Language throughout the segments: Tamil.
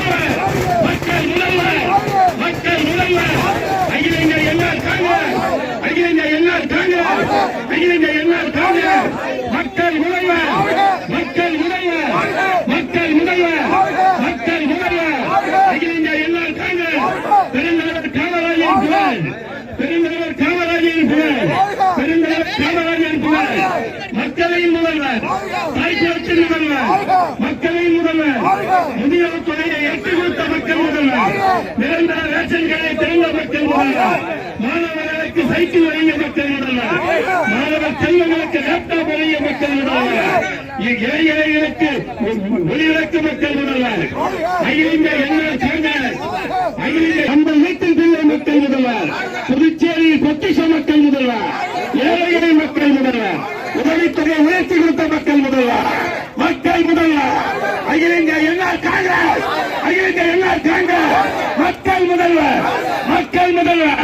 முதல்வர் மக்கள் முதல்வர் மக்கள் முதல்வர் அகில இந்திய என்ஆர் காங்கிரஸ் அகில இந்திய என்ஆர் காங்கிரஸ் அகில இந்திய என்ஆர் காங்கிரஸ் மக்கள் முதல்வர் மக்கள் முதல்வர் மக்கள் முதல்வர் மக்கள் முதல்வர் அகில இந்திய என்ஆர் காங்கிரஸ் பெருந்தலைவர் காமராஜின் புகழ் பெருந்தலைவர் காமராஜின் புகழ் பெருந்தலைவர் காமராஜின் புகழ் மக்களின் முதல்வர் தாய்க்குளத்தின் முதல்வர் மக்களின் முதல்வர் முதியோர் துறையை எட்டு கொடுத்த மக்கள் முதல்வர். நிரந்தர ரேஷன்களை திறந்த மக்கள் முதல்வர். மாணவர்களுக்கு சைக்கிள் வழங்கிய மக்கள் முதல்வர். மாணவர் செல்வங்களுக்கு லேப்டாப் வழங்கிய மக்கள் முதல்வர் இளைஞர்களுக்கு ஒளிவிளக்கு மக்கள் முதல்வர். அகில இந்திய என்ஆர் காங்கிரஸ் அகில இந்திய ஐம்பது வீட்டில் பிள்ளை மக்கள் முதல்வர். புதுச்சேரியில் பொக்கிஷ மக்கள் முதல்வர். ஏழைகளை மக்கள் முதல்வர். உதவித்தொகை உயர்த்தி கொடுத்த மக்கள் முதல்வர். மக்கள் முதல்வர். அகில இந்திய எல்லா காங்கிரஸ். அகில இந்திய எல்லா காங்கிரஸ். மக்கள் முதல்வர். மக்கள் முதல்வர்.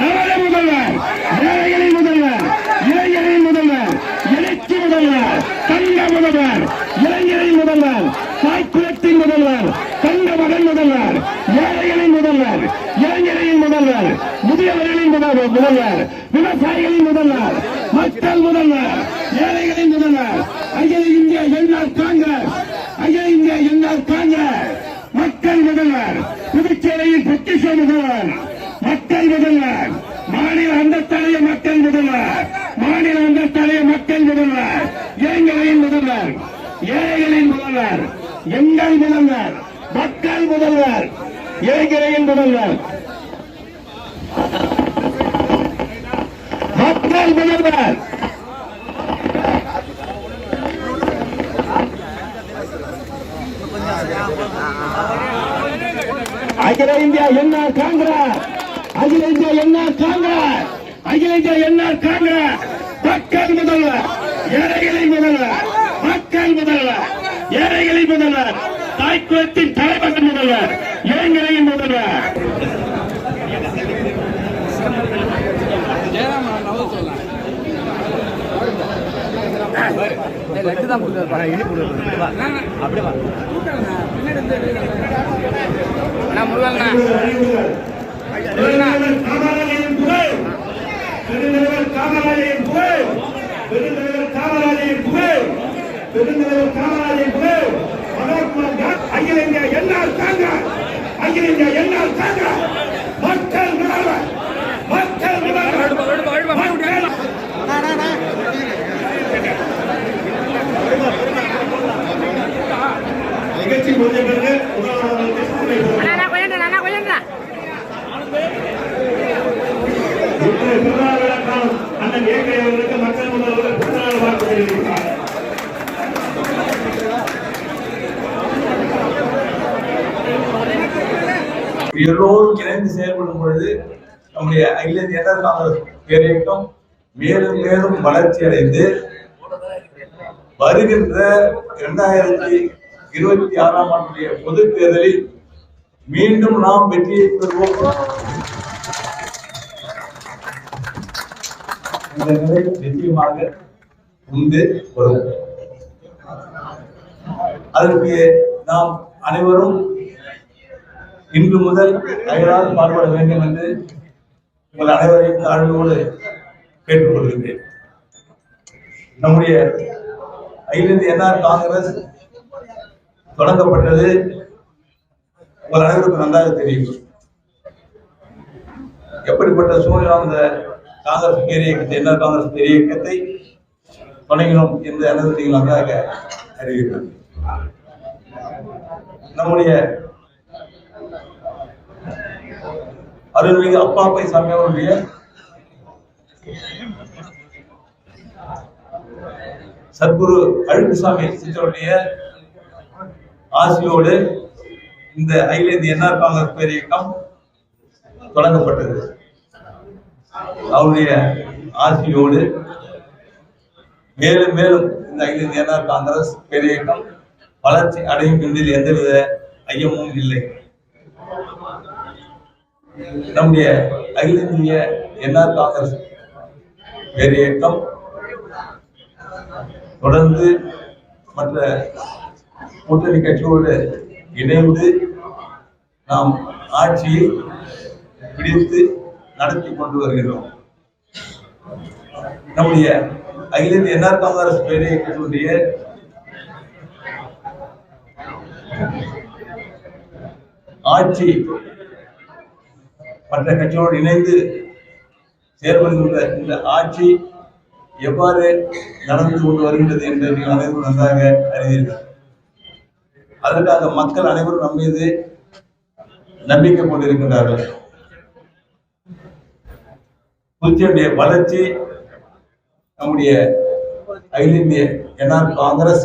நவர முதல்வர். ஏழைகளின் முதல்வர். இளைஞரின் முதல்வர். எழுச்சி முதல்வர். தங்க முதல்வர். இளைஞரின் முதல்வர். தாய்க்குலத்தின் முதல்வர். தங்க மகன் முதல்வர். ஏழைகளின் முதல்வர். இளைஞரின் முதல்வர். முதியவர்களின் முதல்வர். முதல்வர். விவசாயிகளின் முதல்வர். மக்கள் முதல்வர் ஏழைகளின் முதல்வர் அகில இந்திய என்ஆர் காங்கிரஸ் அகில இந்திய என்ஆர் காங்கிரஸ் மக்கள் முதல்வர் புதுச்சேரியின் பொக்கிஷ முதல்வர் மக்கள் முதல்வர் மாநில அந்தஸ்தடைய மக்கள் முதல்வர் மாநில அந்தஸ்தடைய மக்கள் முதல்வர் இளைஞர்களின் முதல்வர் ஏழைகளின் முதல்வர் எங்கள் முதல்வர் மக்கள் முதல்வர் இளைஞர்களின் முதல்வர். மக்கள் அகில இந்தியா என்ன காங்கிரஸ். அகில இந்தியா என்ன காங்கிரஸ். அகில இந்தியா என்ன காங்கிரஸ். மக்கள் முதல்வர் ஏழைகளை முதல்வர் மக்கள் முதல்வர் ஏழைகளை முதல்வர் தாய்க்குளத்தின் தலைவர் முதல்வர் இளைஞரையும் முதல்வர். சொல்லலாம் லட்டு தான் கொடுத்தாரு இனிப்பு கொடுத்தாரு அப்படியே வா முருகண்ணா பெருந்தலைவர் காமராஜரின் புகழ் பெருந்தலைவர் காமராஜரின் புகழ் பெருந்தலைவர் காமராஜரின் புகழ் அகில இந்தியா அகில இந்தியா மக்கள் முதல்வர் மக்கள் முதல்வர் மக்கள் நிகழ்ச்சி முடிஞ்ச பிறகு உணவர்களுக்கு சாலை போடுவோம். அண்ணா கொஞ்சம் அண்ணா அண்ணன் ஏகை அவர்களுக்கு மக்கள் பிறந்தநாள் வாழ்த்து தெரிவித்தார் எல்லோரும் இணைந்து செயல்படும் பொழுது நம்முடைய அகில இந்திய காங்கிரஸ் பேரியக்கம் மேலும் மேலும் வளர்ச்சி அடைந்து வருகின்ற இரண்டாயிரத்தி இருபத்தி ஆறாம் ஆண்டுடைய பொது தேர்தலில் மீண்டும் நாம் வெற்றியை பெறுவோம். இந்த நிலை நிச்சயமாக உண்டு வரும். அதற்கு நாம் அனைவரும் இன்று முதல் அயராது பாடுபட வேண்டும் என்று உங்கள் அனைவரையும் தாழ்வோடு கேட்டுக்கொள்கிறேன். நம்முடைய அகில இந்திய என்ஆர் காங்கிரஸ் தொடங்கப்பட்டது உங்கள் அனைவருக்கும் நன்றாக தெரியும். எப்படிப்பட்ட சூழ்நிலை அந்த காங்கிரஸ் பேரிய இயக்கத்தை என்ஆர் காங்கிரஸ் பேரிய இயக்கத்தை தொடங்கினோம் என்று அனைவரும் நீங்கள் நன்றாக அறிவீர்கள். நம்முடைய அருள்மிகு அப்பாப்பை சாமி அவருடைய சத்குரு அழுக்குசாமி சித்தருடைய ஆசியோடு இந்த அகில இந்திய என்ஆர் காங்கிரஸ் பேர் இயக்கம் தொடங்கப்பட்டது. அவருடைய ஆசியோடு மேலும் மேலும் இந்த அகில இந்திய என்ஆர் காங்கிரஸ் பேர் இயக்கம் வளர்ச்சி அடையும் என்பதில் எந்தவித ஐயமும் இல்லை. நம்முடைய அகில இந்திய என்ஆர் காங்கிரஸ் பேர் இயக்கம் தொடர்ந்து மற்ற கூட்டணி கட்சியோடு இணைந்து நாம் ஆட்சியை பிடித்து நடத்தி கொண்டு வருகிறோம். நம்முடைய அகில இந்திய என்ஆர் காங்கிரஸ் பேரை கட்சியுடைய ஆட்சி மற்ற கட்சிகளோடு இணைந்து செயல்படுகின்ற இந்த ஆட்சி எவ்வாறு நடந்து கொண்டு வருகின்றது என்று நீங்கள் அனைவரும் நன்றாக அறிவீர்கள். அதற்காக மக்கள் அனைவரும் நம் மீது நம்பிக்கை கொண்டிருக்கின்றார்கள். புதுச்சேரியுடைய வளர்ச்சி நம்முடைய அகில இந்திய என்ஆர் காங்கிரஸ்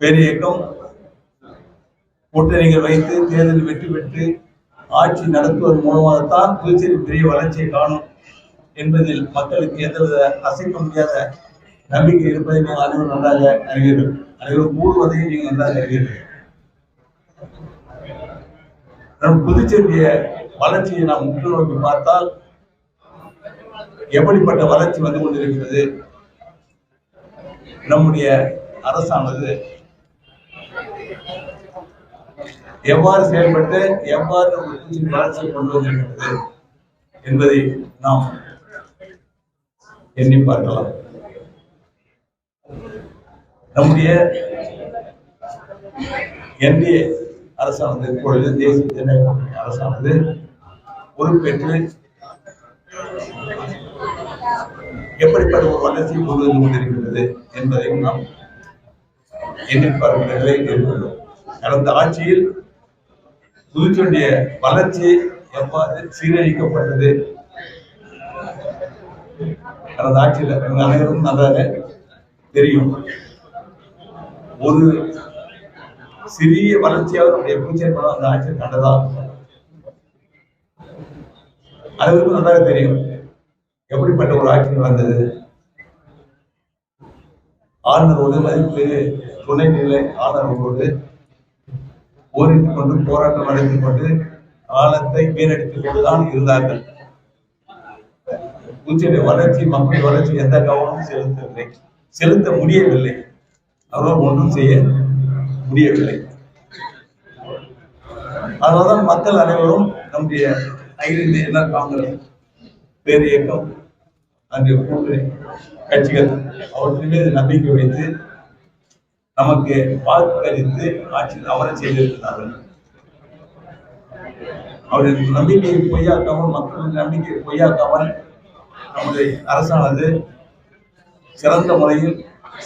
பேரியக்கம் கூட்டணிகள் வைத்து தேர்தலில் வெற்றி பெற்று ஆட்சி நடத்துவதன் மூலமாகத்தான் புதுச்சேரி பெரிய வளர்ச்சியை காணும் என்பதில் மக்களுக்கு எந்தவித அசைக்க முடியாத நம்பிக்கை இருப்பதை நீங்கள் அனைவரும் நன்றாக அறிவீர்கள். அனைவரும் கூடுவதையும் நீங்கள் நல்லா அறிவீர்கள் நம் புதுச்சேரிய வளர்ச்சியை நாம் உற்று நோக்கி பார்த்தால் எப்படிப்பட்ட வளர்ச்சி வந்து கொண்டிருக்கிறது? நம்முடைய அரசானது எவ்வாறு செயல்பட்டு எவ்வாறு நம்ம புதுச்சேரி வளர்ச்சியை கொண்டு வந்திருக்கிறது என்பதை நாம் எண்ணி பார்க்கலாம். நம்முடைய என்டிஏ அரசானது இப்பொழுது தேசிய ஜனநாயக அரசானது பொறுப்பேற்று எப்படிப்பட்ட ஒரு வளர்ச்சி கொண்டு கொண்டிருக்கிறது என்பதையும் நாம் எண்ணி பார்க்கின்ற நிலையில் இருக்கின்றோம் கடந்த ஆட்சியில் புதுச்சேரிய வளர்ச்சி எவ்வாறு சீரழிக்கப்பட்டது? கடந்த ஆட்சியில் அனைவரும் நன்றாக தெரியும். ஒரு சிறிய வளர்ச்சியாக நம்முடைய புதுச்சேரி மாநிலம் அந்த ஆட்சியில் நல்லதா அனைவருக்கும் நன்றாக தெரியும். எப்படிப்பட்ட ஒரு ஆட்சி நடந்தது? ஆளுநரோடு மதிப்பு துணைநிலை ஆளுநரோடு போரிட்டுக் கொண்டு போராட்டம் நடத்திக் கொண்டு காலத்தை வீணடித்துக் கொண்டுதான் இருந்தார்கள். பூச்சியுடைய வளர்ச்சி மக்கள் வளர்ச்சி எந்த கவனமும் செலுத்தவில்லை. செலுத்த முடியவில்லை. அவரால் ஒன்றும் செய்ய முடியவில்லை. அதனால்தான் மக்கள் அனைவரும் நம்முடைய அகில இந்திய காங்கிரஸ் பேர் இயக்கம் அந்த கூட்டணி கட்சிகள் அவற்றின் மீது நம்பிக்கை வைத்து நமக்கு வாக்களித்து ஆட்சியில் அமர செய்திருக்கிறார்கள். அவருடைய நம்பிக்கையை பொய்யாக்காமல் மக்களின் நம்பிக்கையை பொய்யாக்காமல் நம்முடைய அரசானது சிறந்த முறையில்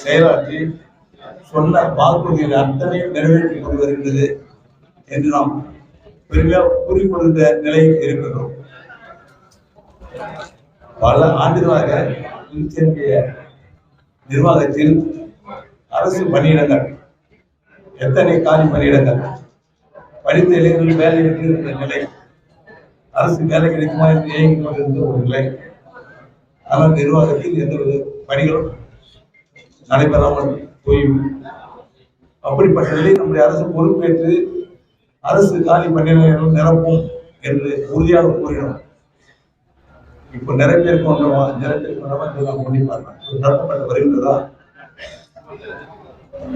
செயலாற்றி சொன்ன வாக்குறுதிகள் அத்தனையும் நிறைவேற்றிக் கொண்டு வருகின்றது என்று நாம் பெருமையாக கூறிக்கொள்கின்ற நிலையில் இருக்கின்றோம். பல ஆண்டுகளாக புதுச்சேரிய நிர்வாகத்தில் அரசு பணியிடங்கள் எத்தனை காலி பணியிடங்கள் படித்த இளைஞர்கள் வேலை இருக்கிற நிலை அரசு வேலை கிடைக்குமா என்று இயங்கிக் கொண்டிருந்த ஒரு நிலை ஆனால் நிர்வாகத்தில் எந்த ஒரு பணிகளும் நடைபெறாமல் போய் அப்படிப்பட்டதிலே நம்முடைய அரசு பொறுப்பேற்று அரசு காலி பணியிடங்கள் நிரப்பும் என்று உறுதியாக கூறினோம். இப்போ நிறைய பேர் கொண்டவா நிறைய பேர் கொண்டவா இதெல்லாம் பண்ணி பார்க்கலாம் நிரப்பப்பட்டு வருகின்றதா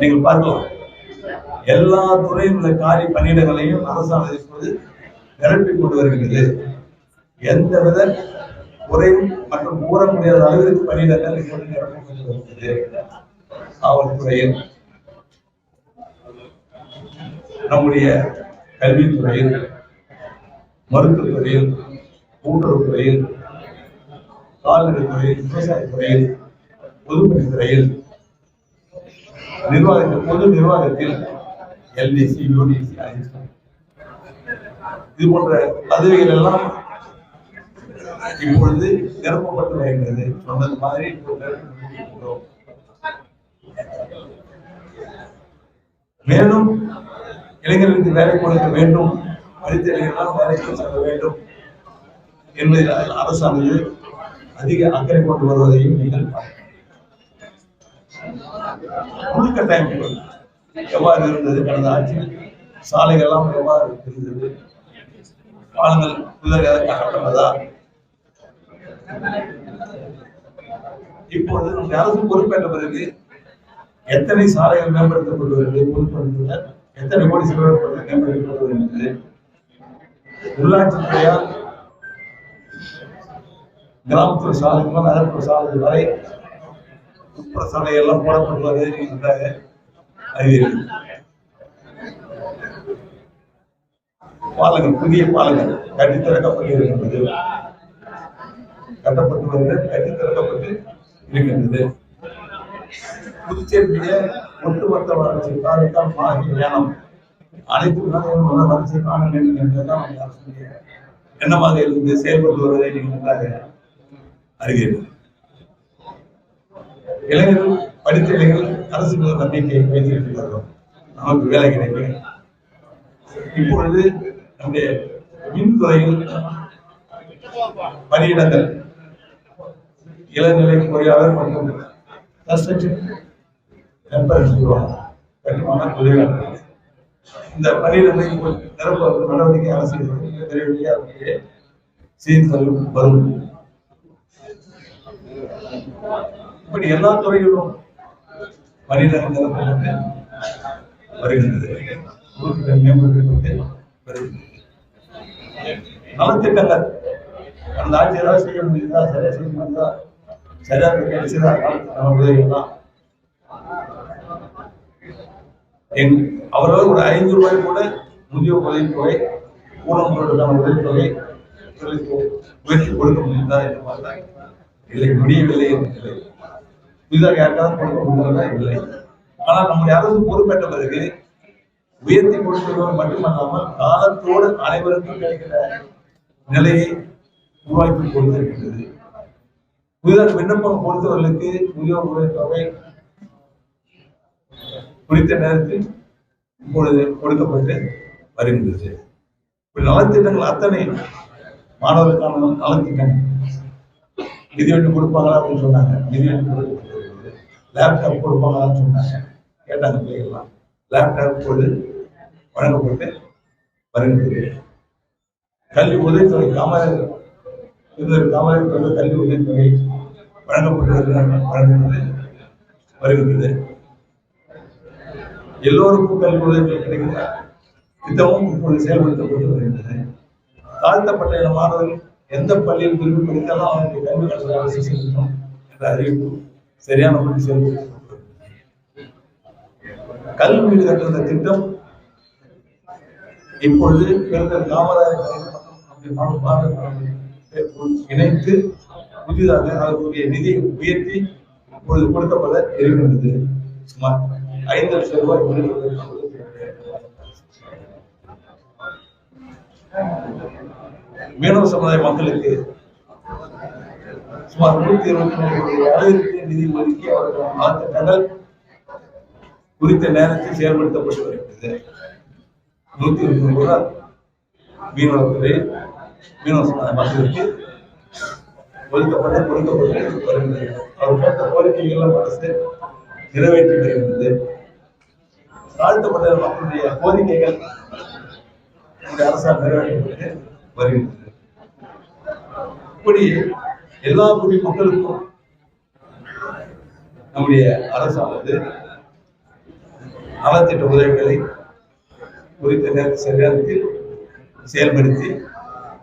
நீங்கள் பார்க்கலாம். எல்லா துறையில் உள்ள காலி பணியிடங்களையும் அரசானது இப்போது நிரப்பிக் கொண்டு வருகிறது. எந்தவித குறையும் மற்றும் கூற முடியாத அளவிற்கு பணியிடங்கள் நிரப்பி கொண்டு வருகிறது. காவல்துறையில் நம்முடைய கல்வித்துறையில் மருத்துவத்துறையில் கூட்டுறவுத்துறையில் கால்நடைத்துறையில் விவசாயத்துறையில் பொதுப்பணித்துறையில் நிர்வாகத்தில் பொது நிர்வாகத்தில் எல்டிசி யூடிசி இது போன்ற பதவிகள் எல்லாம் இப்பொழுது நிரப்பப்பட்டு வருகிறது சொன்னது மாதிரி மேலும் இளைஞர்களுக்கு வேலை கொடுக்க வேண்டும். படித்த இளைஞர்களால் வேலைக்கு செல்ல வேண்டும். என்பதில் அரசானது அதிக அக்கறை கொண்டு வருவதையும் நீங்கள் உள்கட்டமைப்புகள் எவ்வாறு இருந்தது? கடந்த ஆட்சியில் சாலைகள் எல்லாம் எவ்வாறு இருந்தது? பாலங்கள் புதிதாக கட்டப்பட்டதா இப்பொழுது நம்முடைய அரசு பொறுப்பேற்ற பிறகு எத்தனை சாலைகள் மேம்படுத்தப்பட்டு வருகிறது எத்தனை கோடி செலவு மேம்படுத்தப்படுவது என்பது கிராமப்புற சாலை முதல் நகர்ப்புற சாலை வரை உட்புற சாலை எல்லாம் போடப்பட்டுள்ளது என்ற அறிவியல். பாலங்கள் புதிய பாலங்கள் கட்டி திறக்கப்பட்டு இருக்கின்றது கட்டப்பட்டு வருகிற கட்டி திறக்கப்பட்டு இருக்கின்றது. புதுச்சேரியுடைய ஒட்டுமொத்த வளர்ச்சி காரைக்கால் மாநில ஏனம் அனைத்து விவசாயிகளும் வளர்ச்சி காண வேண்டும் என்பதுதான் நம்முடைய அரசுடைய எண்ணமாக இருந்து செயல்பட்டு வருவதை நீங்கள் நன்றாக அறிவீர்கள் இளைஞர்கள் படித்த இளைஞர்கள் அரசு மீது நம்பிக்கை வைத்திருக்கிறார்கள் நமக்கு வேலை கிடைக்கும் இப்பொழுது நம்முடைய மின்துறையில் பணியிடங்கள் இளநிலை பொறியாளர் மற்றும் கன்ஸ்ட்ரக்ஷன் நண்பர்கள் சொல்லுவாங்க கட்டுமான தொழிலாளர்கள் இந்த பணியிடங்களை நிரம்ப நடவடிக்கை அரசு எடுக்கும். விரைவிலேயே அதனுடைய வரும் இப்படி எல்லா துறைகளிலும் பணியிடங்கள் நிரப்பப்பட்டு வருகின்றது. உறுப்பினர் மேம்படுத்தப்பட்டு வருகின்றது. நலத்திட்டங்கள் அந்த ஆட்சி ஏதாவது செய்ய முடியுதா சரியா செய்ய முடியுதா சரியா கிடைச்சதா நம்ம உதவிகள்லாம் எங் அவரவர் ஒரு ஐந்து ரூபாய் கூட முதியோர் உதவித்தொகை ஊனமுற்றோருக்கான உதவித்தொகை உயர்த்தி கொடுக்க முடியுதா என்று பார்த்தா இல்லை முடியவில்லை என்று இல்லை புதிதாக யாருக்காவது கொடுக்க முடியவில்லை இல்லை. ஆனால் நம்முடைய அரசு பொறுப்பேற்ற பிறகு உயர்த்தி கொடுப்பதோடு மட்டுமல்லாமல் காலத்தோடு அனைவருக்கும் கிடைக்கிற நிலையை உருவாக்கி கொடுத்திருக்கிறது புதிதாக விண்ணப்பம் கொடுத்தவர்களுக்கு முதியோர் உதவித்தொகை குறித்த நேரத்தில் இப்பொழுது கொடுக்கப்பட்டு வருகின்றது. இப்படி நலத்திட்டங்கள் அத்தனை மாணவர்களுக்கான நலத்திட்டங்கள் நிதி வெட்டு கொடுப்பாங்களா அப்படின்னு சொன்னாங்க. நிதி வெட்டு லேப்டாப் கொடுப்பாங்களான்னு சொன்னாங்க. கேட்டாங்க பிள்ளைகள்லாம். லேப்டாப் இப்பொழுது வழங்கப்பட்டு வருகின்றது. கல்வி உதவித்தொகை காமராஜர் இருந்தவர் காமராஜர் கல்வி உதவித்தொகை வழங்கப்பட்டு வருகிறது வழங்குகிறது வருகின்றது. எல்லோருக்கும் கல்வி உதவி கிடைக்கிற திட்டமும் இப்பொழுது செயல்படுத்தப்பட்டு வருகின்றது தாழ்த்தப்பட்ட இன மாணவர்கள் எந்த பள்ளியில் விரும்பி படித்தாலும் அவருடைய கல்வி கட்டண அரசு செலுத்தணும் என்ற அறிவிப்பு சரியான முறையில் செயல்படுத்தப்பட்டு கல்வி வீடு கட்டுற திட்டம் இப்பொழுது பெருந்தர் காமராஜர் இணைத்து புதிதாக அதற்குரிய நிதியை உயர்த்தி இப்பொழுது கொடுக்கப்பட இருக்கின்றது. சுமார் ஐந்து லட்சம் ரூபாய் மீனவ சமுதாய மக்களுக்கு சுமார் நூத்தி இருபத்தி மூணு கோடி அளவிற்கு நிதி ஒதுக்கி அவர்கள் நலத்திட்டங்கள் குறித்த நேரத்தில் செயல்படுத்தப்பட்டு வருகிறது. நூத்தி இருபத்தி மூணு ரூபாய் மீனவத்துறை மீனவ சமுதாய மக்களுக்கு ஒதுக்கப்பட்டு கொடுக்கப்பட்டு வருகிறது. அவர் கேட்ட கோரிக்கைகள் அரசு நிறைவேற்றி வருகிறது தாழ்த்தப்பட்ட மக்களுடைய கோரிக்கைகள் இந்த அரசால் நிறைவேற்றப்பட்டு வருகின்றது. இப்படி எல்லா குடி மக்களுக்கும் நம்முடைய அரசானது நலத்திட்ட உதவிகளை குறித்த நேரத்தில் சரியானத்தில் செயல்படுத்தி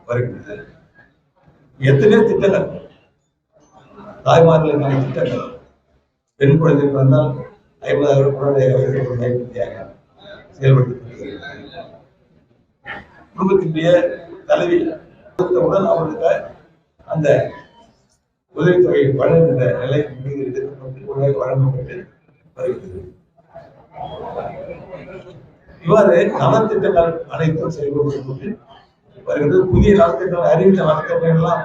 வருகின்றது. எத்தனையோ திட்டங்கள் தாய்மார்களுக்கான திட்டங்கள் பெண் குழந்தைகள் வந்தால் ஐம்பதாயிரம் குழந்தைகள் கைப்பற்றியாக செயல்படுத்தப்படுகிறது குடும்பத்தினுடைய தலைவி கொடுத்தவுடன் அவர்களுக்கு அந்த உதவித்தொகை வழங்குகின்ற நிலை மீது எடுக்கப்பட்டு உடனே வழங்கப்பட்டு வருகிறது. இவ்வாறு நலத்திட்டங்கள் அனைத்தும் செயல்படுத்தப்பட்டு வருகிறது. புதிய நலத்திட்டங்கள் அறிவித்த நலத்திட்டங்கள் எல்லாம்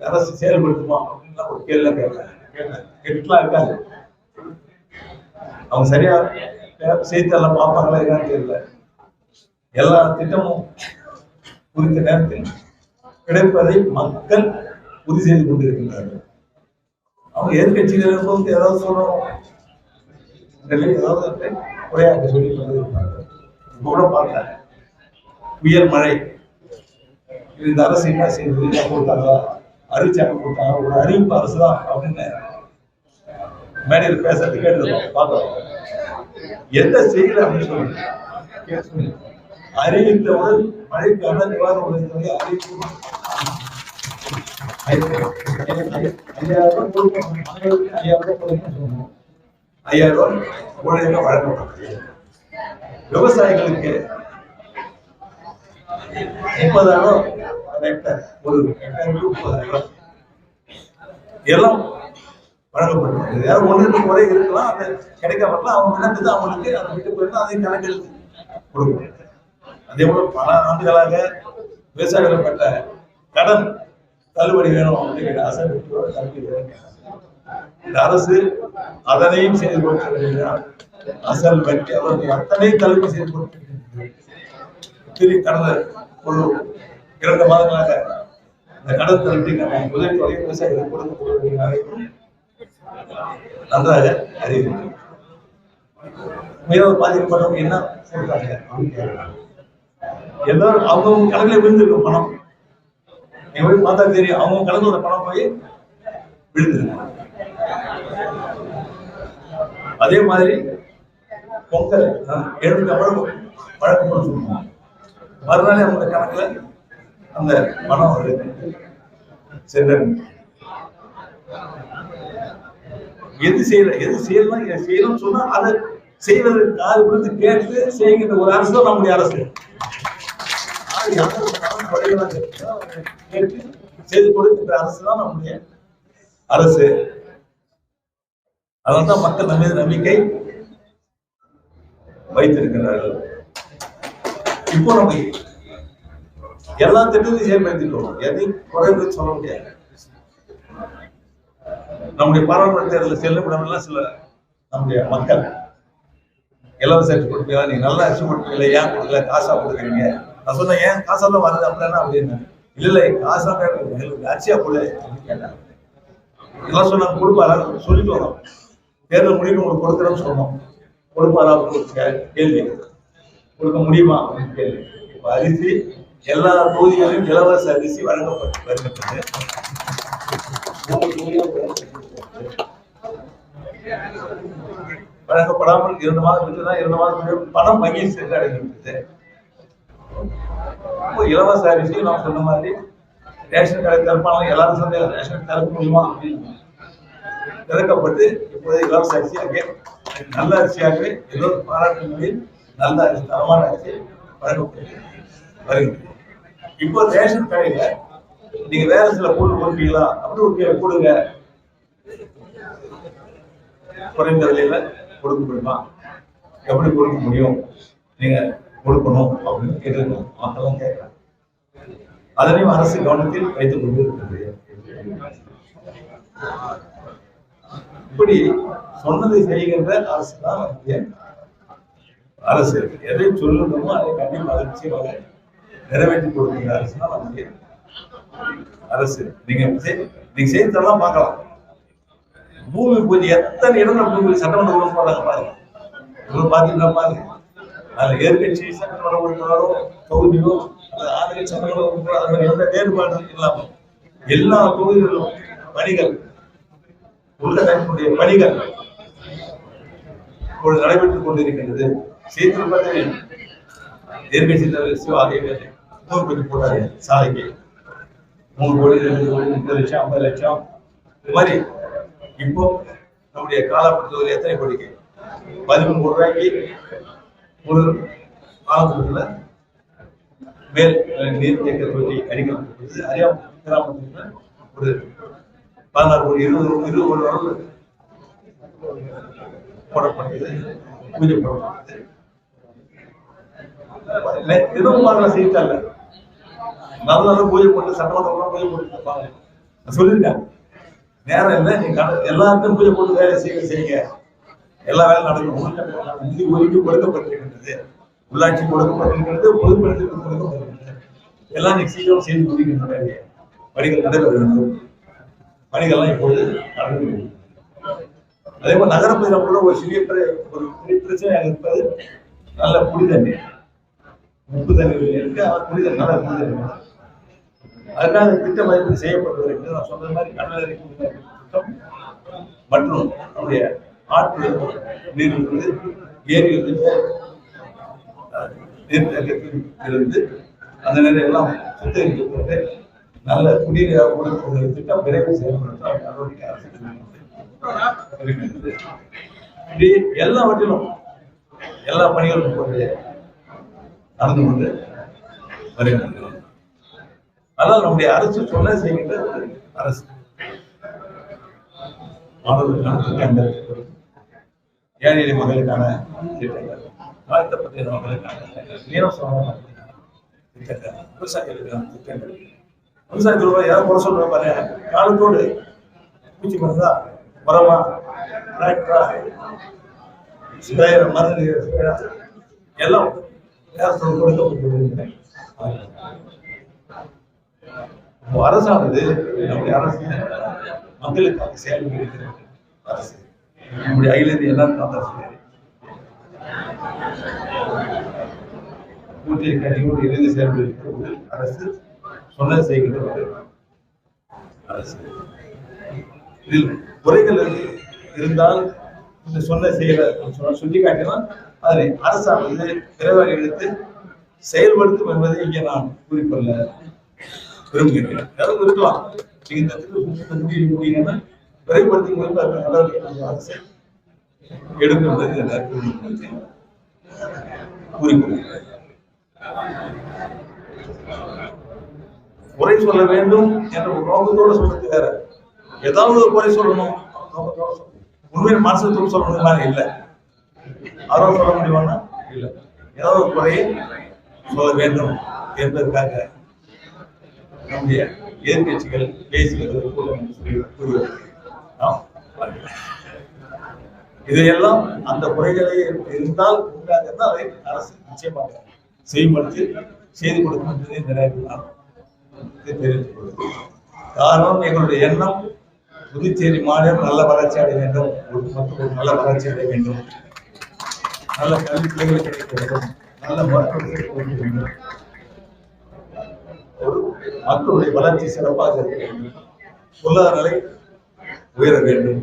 அரசு செயல்படுத்துமா அப்படின்னு ஒரு கேள்வி கேட்கலாம் கேட்டேன் கேட்டுலாம் அவங்க சரியா செய்தியெல்லாம் பார்ப்பாங்களா என்னன்னு தெரியல. எல்லா திட்டமும் குறித்த நேரத்தில் கிடைப்பதை மக்கள் உறுதி செய்து கொண்டிருக்கின்றார்கள். அவங்க எதிர்கட்சிகள் இருக்கும்போது ஏதாவது சொல்லணும். ஏதாவது உரையாற்ற சொல்லி கொண்டிருக்கிறார்கள். இப்போ கூட பார்த்தேன் புயல் மழை. இந்த அரசு என்ன செய்யுது போட்டாங்களா அறிவிச்சாங்க கொடுத்தாங்க ஒரு அறிவிப்பு அரசு தான் அப்படின்னு மேடையில் பேசுறது கேட்டு பார்க்கலாம் என்ன செய்யல அப்படின்னு சொல்லுங்க. அறிவித்தவுடன் மழைக்கான நிவாரண உதவிகளை அறிவிக்கும் ஐயாயிரம் ரூபாய் ஐயாயிரம் ஐயாயிரம் ஊழியர்கள் வழங்கப்பட்டது விவசாயிகளுக்கு முப்பதாயிரம் ஒரு எட்டாயிரம் முப்பதாயிரம். எல்லாம் வழங்கப்பட்டிருக்கு ஏதாவது ஒன்று ரெண்டு முறை இருக்கலாம் அது கிடைக்காமலாம் அவங்க நினைச்சது அவங்களுக்கு அதை விட்டு போயிருந்தா அதை கணக்கெடுத்து கொடுக்கணும் அதே போல பல ஆண்டுகளாக விவசாயிகள் பெற்ற கடன் தள்ளுபடி வேணும் அப்படிங்கிற ஆசை தள்ளுபடி இந்த அரசு அதனையும் செய்து கொடுத்திருக்கிறார். அசல் வட்டி அவர்கள் அத்தனை தள்ளுபடி செய்து கொடுத்திருக்கிறது கடந்த ஒரு இரண்டு மாதங்களாக இந்த கடன் தள்ளுபடி நம்ம உதவித்தொகை விவசாயிகளுக்கு கொடுக்கப்படுவதாக நன்றாக அறிவிக்கிறோம் மிகவும் பாதிக்கப்பட்டவங்க என்ன சொல்றாங்க? அப்படின்னு கேட்கலாம். எல்லாரும் அவங்கவுங்க கணக்குல விழுந்திருக்கும் பணம். நீங்க போய் பார்த்தா தெரியும் அவங்க கணக்குல பணம் போய் விழுந்திருக்கு. அதே மாதிரி பொங்கல் எழுநூத்தி ஐம்பது வழக்கம் சொல்லுவோம் மறுநாளே அவங்க கணக்குல அந்த பணம் வருது. சென்றடையும் எது செய்யல எது செய்யலாம் செய்யலாம் செய்யணும்னு சொன்னா அதை செய்வதற்கு காது கொடுத்து கேட்டு செய்கின்ற ஒரு அரசு தான் நம்முடைய அரசு. கேட்டு செய்து கொடுக்கின்ற அரசு தான் நம்முடைய அரசு. அதனால்தான் மக்கள் நம்ம மீது நம்பிக்கை வைத்திருக்கிறார்கள். இப்போ நம்ம எல்லா திட்டத்தையும் செயல்படுத்திட்டோம் எதையும் குறைவு சொல்ல முடியாது. நம்முடைய பாராளுமன்ற தேர்தலில் செல்லும் சில நம்முடைய மக்கள். இலவச அரிசி கொடுப்பீங்களா நீங்க நல்ல அரிசி கொடுப்பீங்களா ஏன் கொடுக்கல காசா கொடுக்குறீங்க? நான் சொன்னேன் ஏன் காசெல்லாம் வருது அப்படின்னா அப்படின்னு இல்லை இல்லை காசா எங்களுக்கு அரிசியா கொடு அப்படின்னு கேட்டாங்க. இதெல்லாம் சொன்னாங்க கொடுப்பாரா? சொல்லிட்டு வரோம். தேர்தல் முடிவு உங்களுக்கு கொடுக்குறோம்னு சொன்னோம். கொடுப்பாரா கேள்வி. கொடுக்க முடியுமா அப்படின்னு கேள்வி. இப்போ அரிசி எல்லா தொகுதிகளிலும் இலவச அரிசி வழங்கப்பட்டு வருகின்றது. வழங்கப்படாமல் இரண்டு மாதம் தான் இரண்டு மாதம் பணம் வங்கியில் சென்று அடைகின்றது. இப்போ இலவச அரிசி நான் சொன்ன மாதிரி ரேஷன் கடை திறப்பான எல்லாரும் சொன்ன ரேஷன் திறக்க முடியுமா அப்படின்னு. திறக்கப்பட்டு இப்போதைய இலவச அரிசியாக நல்ல அரிசியாகவே ஏதோ பாராட்டுகளில் நல்ல அரிசி தரமான அரிசி வழங்கப்பட்டு வருகிறது. இப்போ ரேஷன் கடையில நீங்க வேற சில பொருள் கொடுப்பீங்களா? அப்படி ஒரு கொடுங்க. குறைந்த விலையில. கொடுக்க முடியுமா எப்படி கொடுக்க முடியும்? நீங்க கொடுக்கணும் அப்படின்னு கேட்டு மக்களும் கேட்கலாம் அதனையும் அரசு கவனத்தில் வைத்துக் கொண்டு இருக்கிறது இப்படி சொன்னதை செய்கின்ற அரசு தான் அரசு எதை சொல்லணுமோ அதை கண்டிப்பாக நிச்சயமாக நிறைவேற்றி கொடுக்கின்ற அரசு தான் நம்முடைய அரசு. நீங்க செய்- நீங்க செய்தித்தெல்லாம் பார்க்கலாம். பூமி பூஜை எத்தனை இடங்கள் பூமி சட்டமன்ற உறுப்பு போறாங்க பாருங்க. இவங்க பாத்தீங்கன்னா பாருங்க. அதுல எதிர்கட்சி சட்டமன்ற உறுப்பினரோ தொகுதியோ அல்லது ஆளுநர் சட்டமன்ற உறுப்பினரோ அது மாதிரி எந்த வேறுபாடு இல்லாம எல்லா தொகுதிகளிலும் பணிகள் உள்ளடக்கக்கூடிய பணிகள் இப்பொழுது நடைபெற்றுக் கொண்டிருக்கின்றது. செய்தியில் பார்த்தீங்கன்னா எதிர்கட்சி தலைவர் சிவா ஆகியவர் நூறு கோடி போட்டாரு சாலைக்கு. மூணு கோடி ரெண்டு கோடி முப்பது லட்சம் ஐம்பது லட்சம். இது மாதிரி இப்போ நம்முடைய காலப்பட்டத்தில் எத்தனை கோடிக்கு? பதிமூணு ரூபாய்க்கு ஒரு காலப்பட்டத்தில் மேல் அஹ், நீர் தேக்க தொட்டி அடிக்கப்பட்டது அறியாம கிராமத்தில் ஒரு பதினாறு ஒரு இருபது இருபது ஒரு அளவு போடப்பட்டது பூஜை போடப்பட்டது தினம் பார்க்கல செய்தித்தாள் நல்ல நல்ல பூஜை போட்டு சட்டமன்ற பூஜை போட்டு சொல்லியிருக்காங்க நேரம் இல்லை நீங்க கட- எல்லாருக்கும் பூஜை போட்டு வேலை செய்ய செய்யுங்க. எல்லா வேலையும் நடக்கும். உங்களுக்கு நிதி ஒதுக்கி கொடுக்கப்பட்டிருக்கின்றது. உள்ளாட்சி கொடுக்கப்பட்டிருக்கிறது பொதுப்படுத்தி கொடுக்கப்பட்டிருக்கிறது எல்லாம் நீங்க சீக்கிரம் செய்து முடிக்கின்ற வேலையை பணிகள் நடைபெற வேண்டும் பணிகள்லாம் இப்பொழுது நடந்து அதே போல் நகரப்பகுதியில் கூட ஒரு சிறிய ஒரு பெரிய பிரச்சனையாக இருப்பது நல்ல குடி தண்ணீர் உப்பு தண்ணீர் இருக்கு ஆனால் புனித தண்ணீர் நல்ல குடி தண்ணீர் வேணும். அதுக்காக திட்ட மதிப்பீடு செய்யப்பட்டுள்ளது நான் சொன்ன மாதிரி கடலரை திட்டம் மற்றும் நம்முடைய ஆற்று நீரிலிருந்து ஏரியிலிருந்து அஹ், நீர்த்தேக்கத்தில் இருந்து அந்த நீரை எல்லாம் சுத்திகரிக்கப்பட்டு நல்ல குடிநீர் கொடுக்கிற திட்டம் விரைவு செயல்படுத்த நடவடிக்கை அரசு இருக்கிறது. இப்படி எல்லாவற்றிலும் எல்லா பணிகளும் நடந்து கொண்டு வருகின்றன ஆனால் நம்முடைய அரசு சொல்ல செய்கின்ற அரசு. மாணவர்களுக்கான திட்டங்கள் ஏழை எளிய மக்களுக்கான திட்டங்கள் தாழ்த்தப்பட்ட மக்களுக்கான திட்டங்கள் திட்டங்கள் விவசாயிகளுக்கான திட்டங்கள். விவசாயத்தில் யாரும் குறை சொல்ற பாரு காலத்தோடு பூச்சி மருந்தா உரமா டிராக்டரா ஸ்ப்ரேயர் மருந்து எல்லாம் நேரத்தோடு கொடுக்கப்பட்டு இப்போ அரசானது நம்முடைய அரசு மக்களுக்காக செயல்படுகிற அரசு. நம்முடைய அகில இந்திய எல்லாருக்கும் அரசு கூட்டிய கட்சியோடு இணைந்து செயல்படுகிற ஒரு அரசு சொன்னது செய்கின்ற ஒரு அரசு. இதில் குறைகள் இருந்தால் இந்த சொன்ன செய்கிற சுட்டி காட்டினால் அதனை அரசானது விரைவாக எடுத்து செயல்படுத்தும் என்பதை இங்கே நான் குறிப்பிடல விரும்புகின்றனர். யாரும் இருக்கலாம். நீங்க இந்த முடியுங்கன்னா விரைவுபடுத்தி முடிவு அந்த நடவடிக்கை அரசு எடுக்கும் என்பதை கூறிக்கொள்கிறேன் குறை சொல்ல வேண்டும் என்ற ஒரு நோக்கத்தோட சொல்றது வேற. ஏதாவது ஒரு குறை சொல்லணும். நோக்கத்தோட மனசு தூள் சொல்லணும் மாதிரி இல்லை. அதோட சொல்ல முடியுமானா இல்லை. ஏதாவது ஒரு குறையை சொல்ல வேண்டும் என்பதற்காக நம்முடைய எதிர்கட்சிகள் பேசுகிறது கூட்டம் என்று சொல்லி நாம் இதையெல்லாம் அந்த குறைகளே இருந்தால் உண்டாகிறது. அதை அரசு நிச்சயமாக செய்யப்படுத்தி செய்து கொடுக்கும் என்பதை இந்த நேரத்தில் நான் தெரிவித்துக் கொள்கிறேன். காரணம் எங்களுடைய எண்ணம் புதுச்சேரி மாநிலம் நல்ல வளர்ச்சி அடைய வேண்டும். ஒட்டுமொத்த ஒரு நல்ல வளர்ச்சி அடைய வேண்டும். நல்ல கல்வி பிள்ளைகளுக்கு கிடைக்க வேண்டும். நல்ல மருத்துவ கொடுக்க வேண்டும். ஒரு மக்களுடைய வளர்ச்சி சிறப்பாக இருக்க வேண்டும். பொருளாதார நிலை உயர வேண்டும்.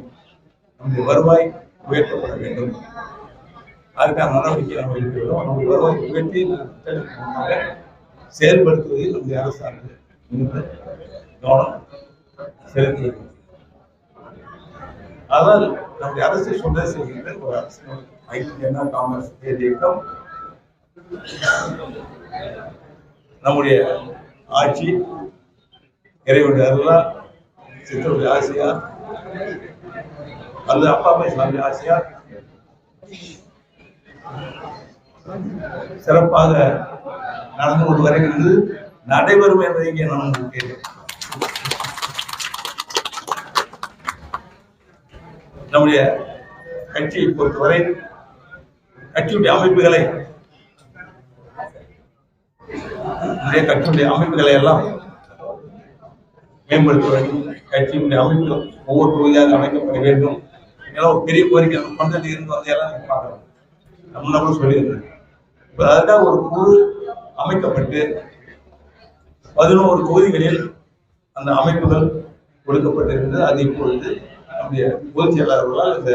நம்முடைய வருவாய் உயர்த்தப்பட வேண்டும். அதுக்கான நடவடிக்கை நாம் எடுக்கிறோம் நம்முடைய வருவாய் உயர்த்தி செயல்படுத்துவதில் நம்முடைய அரசாங்கம் கவனம் செலுத்தி ஆனால் நம்முடைய அரசு சொன்னதை செய்கின்ற ஒரு அரசு. ஐக்கிய அண்ணா காங்கிரஸ் இயக்கம் நம்முடைய ஆட்சி இறைவனுடைய அருளா சித்தருடைய ஆசையா அல்லது அப்பா அம்மா சாமி ஆசையா சிறப்பாக நடந்து கொண்டு வருகிறது. நடைபெறும் என்பதை இங்கே நான் உங்களுக்கு நம்முடைய கட்சியை பொறுத்தவரை கட்சியுடைய அமைப்புகளை நம்முடைய கட்சியினுடைய அமைப்புகளை எல்லாம் மேம்படுத்த வேண்டும் கட்சியினுடைய அமைப்புகள் ஒவ்வொரு தொகுதியாக அமைக்கப்பட வேண்டும். இதெல்லாம் ஒரு பெரிய கோரிக்கை. நம்ம பந்தத்தில் இருந்து வந்தையெல்லாம் நீங்க பார்க்கலாம் முன்ன கூட சொல்லியிருந்தேன். ஒரு குழு அமைக்கப்பட்டு பதினோரு தொகுதிகளில் அந்த அமைப்புகள் கொடுக்கப்பட்டிருந்தது அது இப்பொழுது நம்முடைய பொதுச் செயலாளர்களால் இந்த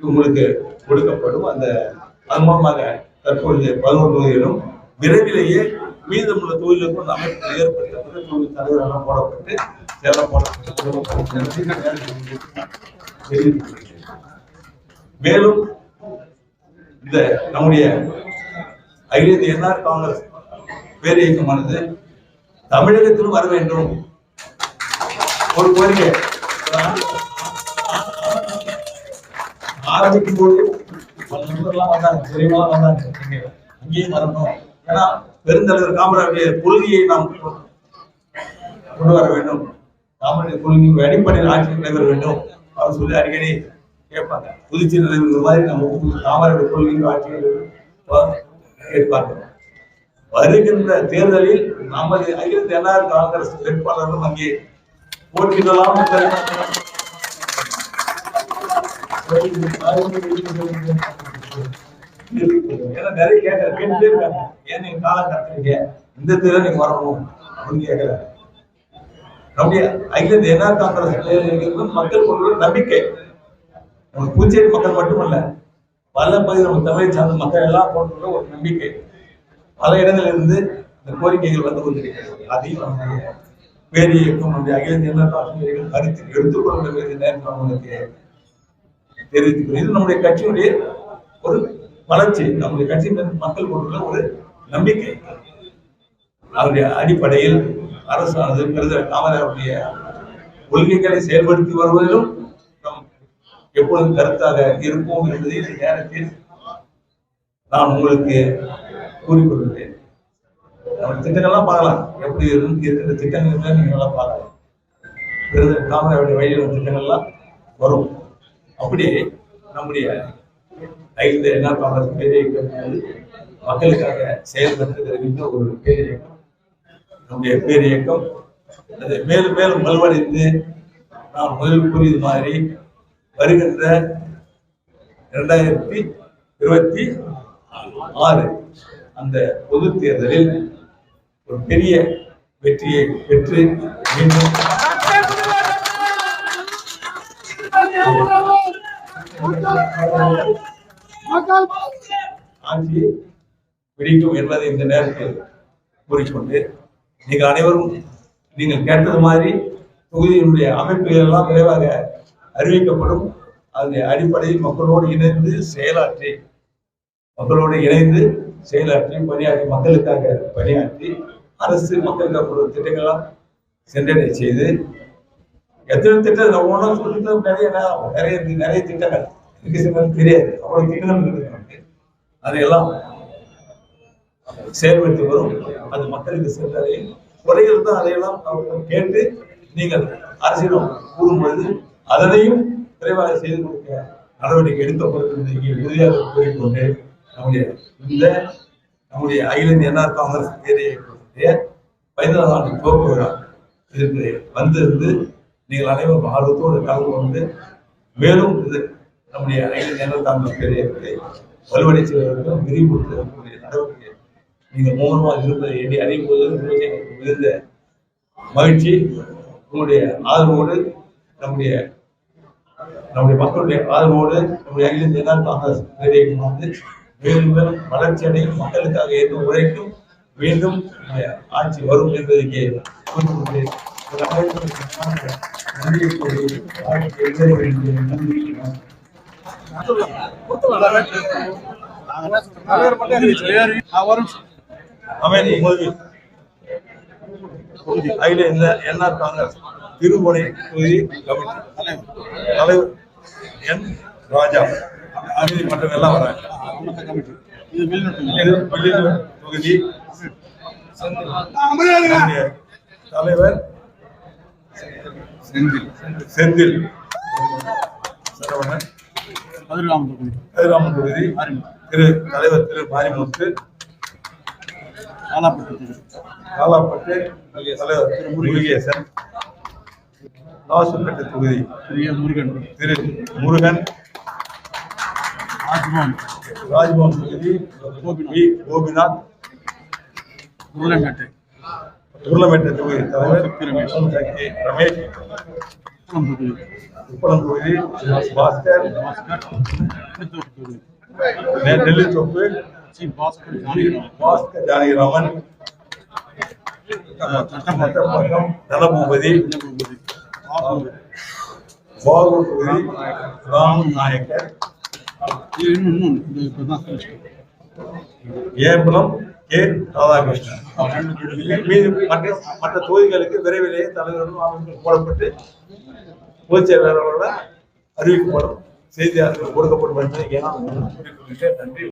உங்களுக்கு கொடுக்கப்படும். அந்த அது மூலமாக தற்பொழுது பதினோரு தொகுதிகளும் விரைவிலேயே மீதமுள்ள தொழிலுக்கு அந்த அமைப்பு ஏற்படுத்தப்பட்டு தொழில் தலைவரெல்லாம் போடப்பட்டு சேலம் போடப்பட்டு மேலும் இந்த நம்முடைய அகில இந்திய என்ஆர் காங்கிரஸ் பேர் இயக்கமானது தமிழகத்திலும் வர வேண்டும். ஒரு கோரிக்கை. ஆரம்பிக்கும் போது பல நண்பர்கள்லாம் வந்தாங்க பெரியவங்களாம் வந்தாங்க அங்கேயும் வரணும். ஏன்னா பெருந்தலைவர் காமராஜுடைய கொள்கையை நாம் கொண்டு வர வேண்டும். காமராஜர் கொள்கை அடிப்படையில் ஆட்சி நடைபெற வேண்டும். அவர் சொல்லி அடிக்கடி கேட்பாங்க. புதுச்சேரி நடைபெறுற மாதிரி நம்ம காமராஜர் கொள்கை ஆட்சியில் கேட்பார்கள் வருகின்ற தேர்தலில் நமது அகில இந்திய காங்கிரஸ் வேட்பாளர்களும் அங்கே போட்டியிடலாம். you. ஏன்னா நிறைய கேட்கற கேட்டு இருக்காங்க. ஏன் நீங்க காலம் கடத்துறீங்க இந்த தேர்தல் நீங்க வரணும் அப்படின்னு கேட்கிறாங்க நம்முடைய அகில இந்திய என்ஆர் காங்கிரஸ் மக்கள் கொண்டுள்ள நம்பிக்கை. நம்ம புதுச்சேரி மக்கள் மட்டுமல்ல பல பகுதி நம்ம தமிழை சார்ந்த மக்கள் எல்லாம் கொண்டுள்ள ஒரு நம்பிக்கை. பல இடங்களிலிருந்து இந்த கோரிக்கைகள் வந்து கொண்டிருக்கிறது. அதையும் நம்முடைய பேரி இயக்கம் நம்முடைய அகில இந்திய அண்ணா திராவிட கருத்தில் எடுத்துக்கொள்ள வேண்டிய நேரம் நான் உங்களுக்கு தெரிவித்துக்கிறேன் இது நம்முடைய கட்சியுடைய ஒரு வளர்ச்சி. நம்முடைய கட்சியின் மக்கள் கொண்டுள்ள ஒரு நம்பிக்கை. அவருடைய அடிப்படையில் அரசானது பிரதமர் காமராஜருடைய கொள்கைகளை செயல்படுத்தி வருவதிலும் நம் எப்பொழுதும் கருத்தாக இருப்போம் என்பதை இந்த நேரத்தில் நான் உங்களுக்கு கூறிக்கொள்கிறேன். நம்ம திட்டங்கள்லாம் பார்க்கலாம். எப்படி இருக்கு இருக்கிற திட்டங்கள் நீங்க நல்லா பார்க்கலாம். பிரதமர் காமராஜருடைய வழியில் திட்டங்கள்லாம் வரும். அப்படியே நம்முடைய ஐந்து என்ன காங்கிரஸ் பேரியக்கம் மக்களுக்காக செயல்பட்டு வருகின்ற ஒரு பேரியக்கம் நம்முடைய பேரியக்கம் அது மேலும் மேலும் வலுவடைந்து நான் முதலில் கூறியது மாதிரி வருகின்ற இரண்டாயிரத்தி இருபத்தி ஆறு அந்த பொது தேர்தலில் ஒரு பெரிய வெற்றியை பெற்று மீண்டும் ஆட்சி பிடிக்கும் என்பதை இந்த நேரத்தில் கூறிக்கொண்டு நீங்கள் அனைவரும் நீங்கள் கேட்டது மாதிரி தொகுதியினுடைய அமைப்புகள் எல்லாம் விரைவாக அறிவிக்கப்படும். அதனுடைய அடிப்படையில் மக்களோடு இணைந்து செயலாற்றி மக்களோடு இணைந்து செயலாற்றி பணியாற்றி மக்களுக்காக பணியாற்றி அரசு மக்களுக்காக ஒரு திட்டங்கள்லாம் சென்றடை செய்து எத்தனை திட்டம் நம்ம ஒன்றும் சொல்லிட்டு நிறைய நேரம் நிறைய நிறைய திட்டங்கள். தெரியாது அவ்வளவு திட்டங்கள் இருக்குது நமக்கு. அதையெல்லாம் செயல்படுத்தி வரும். அது மக்களுக்கு சென்றதே குறைகள் தான் அதையெல்லாம் அவர்கள் கேட்டு நீங்கள் அரசிடம் கூறும்பொழுது அதனையும் விரைவாக செய்து கொடுக்க நடவடிக்கை எடுத்த என்று உறுதியாக கூறிக்கொண்டு நம்முடைய இந்த நம்முடைய அகில இந்திய என்ஆர் காங்கிரஸ் பேரைய பதினாலாம் ஆண்டு துவக்க விழா இதற்கு வந்திருந்து நீங்கள் அனைவரும் ஆர்வத்தோடு கலந்து கொண்டு மேலும் இது நம்முடைய ஐந்து இந்திய என்ஆர் காங்கிரஸ் வலுவடை செய்வதற்கும் விரிவுபடுத்துவதற்குரிய நடவடிக்கை நீங்கள் மௌனமாக இருப்பதை எண்ணி அறியும் போது உங்களுக்கு மிகுந்த மகிழ்ச்சி. உங்களுடைய ஆதரவோடு நம்முடைய நம்முடைய மக்களுடைய ஆதரவோடு நம்முடைய அகில இந்திய என்ஆர் காங்கிரஸ் பேரியக்கம் வந்து மேலும் மேலும் வளர்ச்சி அடையும் மக்களுக்காக எதுவும் உழைக்கும் மீண்டும் ஆட்சி வரும் என்பதற்கு கூறிக்கொண்டு நன்றியை நன்றி அமேன் என்ன அகில இந்த காங்கிரஸ் திருமுனை தொகுதி கமிட்டி தலைவர் என் ராஜா அமைதி மட்டும் எல்லாம் வராங்க தொகுதி தலைவர் தலைவர் செந்தில். சரவணன் கதிராமன் தொகுதி. திரு தலைவர் திரு மாரிமுத்து காலாப்பட்டு தலைவர் திரு முருகேசன். லாசுப்பேட்டை தொகுதி. திரு முருகன். ராஜ்பவன் தொகுதி. வி. கோபிநாத். உருளமேட்டை தொகுதி தலைவர் சக்தி उपलब्ध मैं दिल्ली चौक पे जानी रामन धनभूपति బాగుంటుంది రామ్ నాయక్ ఏ கே ராதாகிருஷ்ணன் மீது மற்ற மற்ற தொகுதிகளுக்கு விரைவிலேயே தலைவர்களும் அமைப்புகள் போடப்பட்டு பொதுச் செயலாளர்களோட அறிவிக்கப்படும் செய்தியாளர்கள் கொடுக்கப்படும் என்பதை. நன்றி.